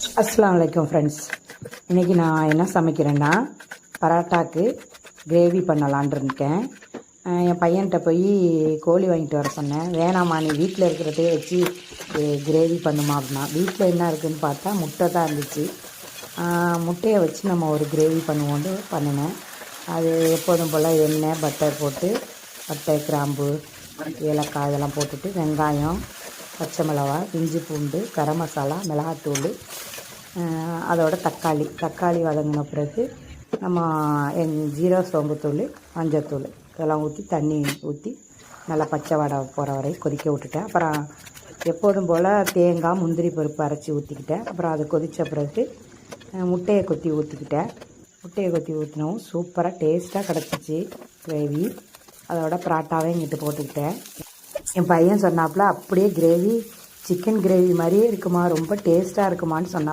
அஸ்லாம் வலைக்கம் ஃப்ரெண்ட்ஸ் இன்றைக்கி நான் என்ன சமைக்கிறேன்னா பரோட்டாக்கு கிரேவி பண்ணலான் இருக்கேன். என் பையன்கிட்ட போய் கோழி வாங்கிட்டு வர சொன்னேன். வேணாம்மா நீ வீட்டில் இருக்கிறதே வச்சு கிரேவி பண்ணுமா அப்படின்னா. வீட்டில் என்ன இருக்குதுன்னு பார்த்தா முட்டை தான் இருந்துச்சு. முட்டையை வச்சு நம்ம ஒரு கிரேவி பண்ணுவோன்னு பண்ணினேன். அது எப்போதும் போல் எண்ணெய் பட்டர் போட்டு பட்டை கிராம்பு ஏலக்காய் இதெல்லாம் போட்டுட்டு வெங்காயம் பச்சை மிளகா இஞ்சி பூண்டு கரம் மசாலா மிளகாத்தூள் அதோட தக்காளி. தக்காளி வதங்கின பிறகு நம்ம எங் ஜீரோ சோம்புத்தூள் மஞ்சத்தூள் இதெல்லாம் ஊற்றி தண்ணி ஊற்றி நல்லா பச்சை வடை போகிற வரை கொதிக்க விட்டுட்டேன். அப்புறம் எப்போதும் போல் தேங்காய் முந்திரி பருப்பு அரைச்சி ஊற்றிக்கிட்டேன் அப்புறம் அது கொதித்த பிறகு முட்டையை கொத்தி ஊற்றிக்கிட்டேன் முட்டையை கொத்தி ஊற்றினவும் சூப்பராக டேஸ்ட்டாக கிடச்சிச்சு கிரேவி. அதோட பராட்டாவே இங்கிட்டு போட்டுக்கிட்டேன். என் பையன் சொன்னாப்புல அப்படியே கிரேவி சிக்கன் கிரேவி மாதிரியே இருக்குமா ரொம்ப டேஸ்ட்டாக இருக்குமான்னு சொன்னான்.